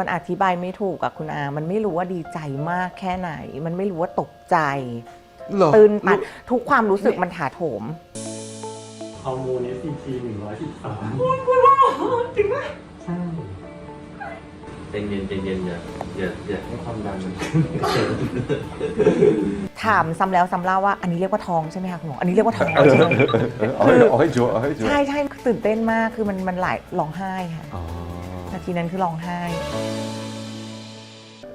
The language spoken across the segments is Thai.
มันอธิบายไม่ถูกอะคุณอา มันไม่รู้ว่าดีใจมากแค่ไหน มันไม่รู้ว่าตกใจ เหรอตื่นตันทุกความรู้สึกมันถาโถม ฮอร์โมน SCT หนึ่งร้อยสิบสามใจเย็นใจเย็นอย่าอย่าอย่าให้ความดันมันถามซ้ำแล้วซ้ำเล่าว่าอันนี้เรียกว่าท้องใช่ไหมคะคุณหมอ อันนี้เรียกว่าท้องเออใช่ไหม เอาให้เอาให้ชัวร์เอาให้ชัวร์ใช่ใช่ตื่นเต้นมากคือมันมันหลายร้องไห้ค่ะ อ๋อ นาทีนั้นคือร้องไห้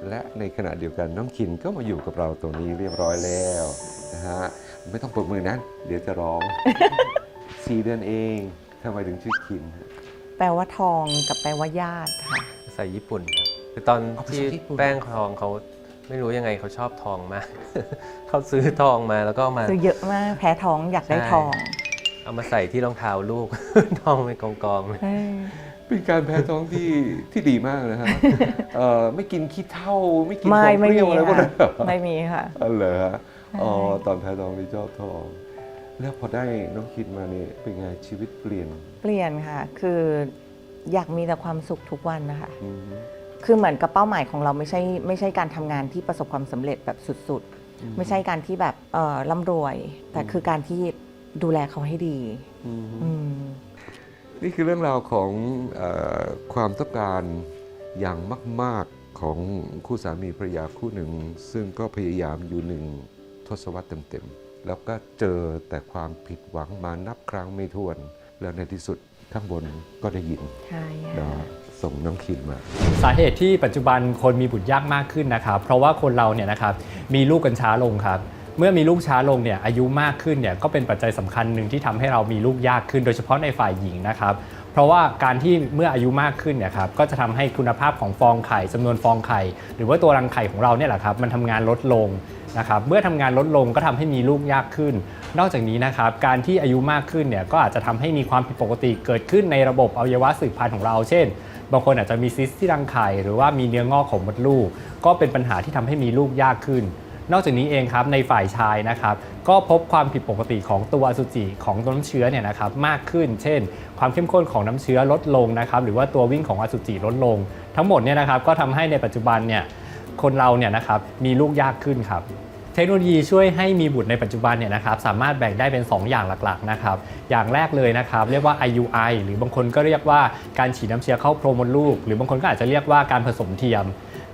และในขณะเดียวกันน้องคินก็มาอยู่กับเราตรงนี้เรียบร้อยแล้วนะฮะไม่ต้องปรบมือนะเดี๋ยวจะร้องสี่เดือนเองทำไมถึงชื่อคินฮะแปลว่าทองกับแปลว่าญาติค่ะ ภาษาญี่ปุ่นครับคือตอนอ๋อภาษาที่ญี่ปุ่นแป้งทองเขาไม่รู้ยังไงเขาชอบทองมาก เขาซื้อทองมาแล้วก็เอามา คือเยอะมากแพ้ท้องอยากได้ใช่ ทองเอามาใส่ที่รองเท้าลูก ทองเป็นกองกองๆเลย เออ เป็นการแพ้ท้องที่ที่ดีมากนะฮะเอ่อไม่กินขี้เท่าไม่กินขไม่องไม่เปรี้มียวอะไรพวกค่ะนั้นเหรอไม่มีค่ะ อ๋อเหรอฮะใช่อ๋อตอนแพ้ท้องนี่ชอบทอง แล้วพอได้น้องคินมาเนี่ยเป็นไงชีวิตเปลี่ยนเปลี่ยนค่ะ คืออยากมีแต่ความสุขทุกวันนะคะ อืม คือเหมือนกับเป้าหมายของเราไม่ใช่ไม่ใช่การทำงานที่ประสบความสำเร็จแบบสุดๆ ไม่ใช่การที่แบบเอ่อร่ำรวย แต่คือการที่ดูแลเขาให้ดีอืม อืม นี่คือเรื่องราวของเออความต้องการอย่างมาก ๆของคู่สามีภรรยาคู่หนึ่ง ซึ่งก็พยายามอยู่หนึ่งทศวรรษเต็มๆ แล้วก็เจอแต่ความผิดหวังมานับครั้งไม่ถ้วน แล้วในที่สุดข้างบนก็ได้ยินใช่ค่ะนะส่งน้องคินมา สาเหตุที่ปัจจุบันคนมีบุตรยากมากขึ้นนะครับ เพราะว่าคนเราเนี่ยนะครับมีลูกกันช้าลงครับ เมื่อมีลูกช้าลงเนี่ยอายุมากขึ้นเนี่ยก็เป็นปัจจัยสำคัญหนึ่งที่ทำให้เรามีลูกยากขึ้น โดยเฉพาะในฝ่ายหญิงนะครับเพราะว่าการที่เมื่ออายุมากขึ้นเนี่ยครับก็จะทำให้คุณภาพของฟองไข่จำนวนฟองไข่ หรือว่าตัวรังไข่ของเราเนี่ยแหละครับมันทำงานลดลงนะครับเมื่อทำงานลดลงก็ทำให้มีลูกยากขึ้น นอกจากนี้นะครับการที่อายุมากขึ้นเนี่ยก็อาจจะทำให้มีความผิดปกติเกิดขึ้นในระบบอวัยวะสืบพันธุ์ของเรา เช่น บางคนอาจจะมีซิสที่รังไข่หรือว่ามีเนื้องอกของมดลูก ก็เป็นปัญหาที่ทำให้มีลูกยากขึ้น นอกจากนี้เองครับในฝ่ายชายนะครับก็พบความผิดปกติของตัวอสุจิของตัวน้ำเชื้อเนี่ยนะครับมากขึ้น เช่น ความเข้มข้นของน้ำเชื้อลดลงนะครับหรือว่าตัววิ่งของอสุจิลดลง ทั้งหมดเนี่ยนะครับก็ทำให้ในปัจจุบันเนี่ยคนเราเนี่ยนะครับมีลูกยากขึ้นครับเทคโนโลยีช่วยให้มีบุตรในปัจจุบันเนี่ยนะครับสามารถแบ่งได้เป็น 2 อย่างหลักๆนะครับอย่างแรกเลยนะครับเรียกว่า IUI หรือบางคนก็เรียกว่าการฉีดน้ำเชื้อเข้าโพรงมดลูก หรือบางคนก็อาจจะเรียกว่าการผสมเทียม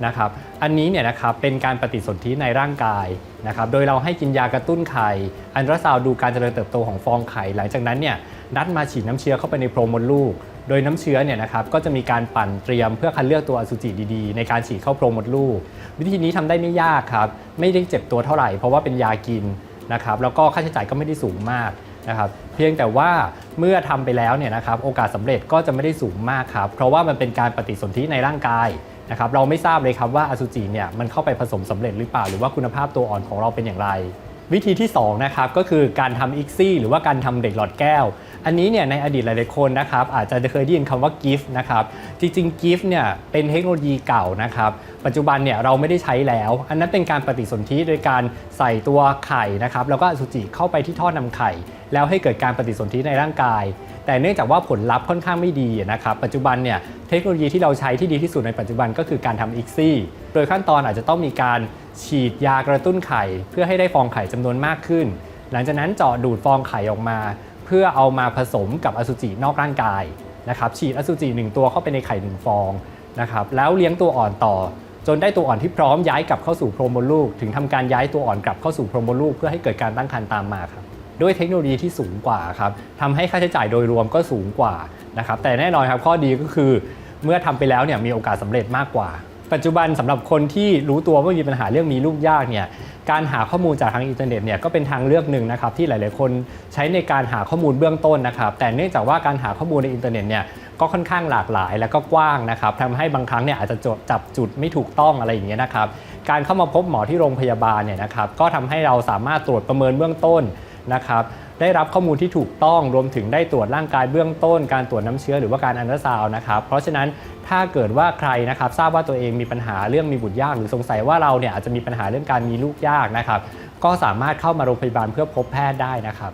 นะครับ อันนี้เนี่ยนะครับเป็นการปฏิสนธิในร่างกายนะครับ โดยเราให้กินยากระตุ้นไข่ อันตราซาวดูการเจริญเติบโตของฟองไข่ หลังจากนั้นเนี่ยนัดมาฉีดน้ำเชื้อเข้าไปในโพรงมดลูก โดยน้ำเชื้อเนี่ยนะครับก็จะมีการปั่นเตรียมเพื่อคัดเลือกตัวอสุจิดีๆ ในการฉีดเข้าโพรงมดลูก วิธีนี้ทำได้ไม่ยากครับ ไม่ได้เจ็บตัวเท่าไหร่เพราะว่าเป็นยากินนะครับ แล้วก็ค่าใช้จ่ายก็ไม่ได้สูงมาก นะครับเพียงแต่ว่าเมื่อทำไปแล้วเนี่ยนะครับโอกาสสำเร็จก็จะไม่ได้สูงมากครับเพราะว่ามันเป็นการปฏิสนธิในร่างกายนะครับเราไม่ทราบเลยครับว่าอสุจิเนี่ยมันเข้าไปผสมสำเร็จหรือเปล่า หรือว่าคุณภาพตัวอ่อนของเราเป็นอย่างไร วิธีที่2นะครับก็คือการทำอิกซี่หรือว่าการทำเด็กหลอดแก้ว อันนี้เนี่ยในอดีตหลายๆคนนะครับอาจจะเคยได้ยินคำว่ากิฟต์นะครับจริงๆกิฟต์เนี่ยเป็นเทคโนโลยีเก่านะครับปัจจุบันเนี่ยเราไม่ได้ใช้แล้ว อันนั้นเป็นการปฏิสนธิโดยการใส่ตัวไข่นะครับแล้วก็อสุจิเข้าไปที่ท่อนำไข่ แล้วให้เกิดการปฏิสนธิในร่างกาย แต่เนื่องจากว่าผลลัพธ์ค่อนข้างไม่ดีนะครับปัจจุบันเนี่ยเทคโนโลยีที่เราใช้ที่ดีที่สุดในปัจจุบันก็คือการทำอิกซี่โดยขั้นตอนอาจจะต้องมีการ ฉีดยากระตุ้นไข่ เพื่อให้ได้ฟองไข่จำนวนมากขึ้น หลังจากนั้นเจาะดูดฟองไข่ออกมา เพื่อเอามาผสมกับอสุจินอกร่างกายนะครับฉีดอสุจิหนึ่งตัวเข้าไปในไข่หนึ่งฟองนะครับแล้วเลี้ยงตัวอ่อนต่อ จนได้ตัวอ่อนที่พร้อมย้ายกลับเข้าสู่โพรงมดลูก ถึงทำการย้ายตัวอ่อนกลับเข้าสู่โพรงมดลูกเพื่อให้เกิดการตั้งครรภ์ตามมาครับด้วยเทคโนโลยีที่สูงกว่าครับทำให้ค่าใช้จ่ายโดยรวมก็สูงกว่านะครับแต่แน่นอนครับข้อดีก็คือเมื่อทำไปแล้วเนี่ยมีโอกาสสำเร็จมากกว่า ปัจจุบันสำหรับคนที่รู้ตัวว่ามีปัญหาเรื่องมีลูกยากเนี่ยการหาข้อมูลจากทางอินเทอร์เน็ตเนี่ยก็เป็นทางเลือกหนึ่งนะครับที่หลาย ๆ คนใช้ในการหาข้อมูลเบื้องต้นนะครับแต่เนื่องจากว่าการหาข้อมูลในอินเทอร์เน็ตเนี่ยก็ค่อนข้างหลากหลายและก็กว้างนะครับทำให้บางครั้งเนี่ยอาจจะจับจุดไม่ถูกต้องอะไรอย่างเงี้ยนะครับการเข้ามาพบหมอที่โรงพยาบาลเนี่ยนะครับก็ทำให้เราสามารถตรวจประเมินเบื้องต้นนะครับ ได้รับข้อมูลที่ถูกต้องรวมถึงได้ตรวจร่างกายเบื้องต้น การตรวจน้ำเชื้อหรือว่าการอันตราซาวนะครับ เพราะฉะนั้นถ้าเกิดว่าใครนะครับทราบว่าตัวเองมีปัญหาเรื่องมีบุตรยาก หรือสงสัยว่าเราเนี่ยอาจจะมีปัญหาเรื่องการมีลูกยากนะครับ ก็สามารถเข้ามาโรงพยาบาลเพื่อพบแพทย์ได้นะครับ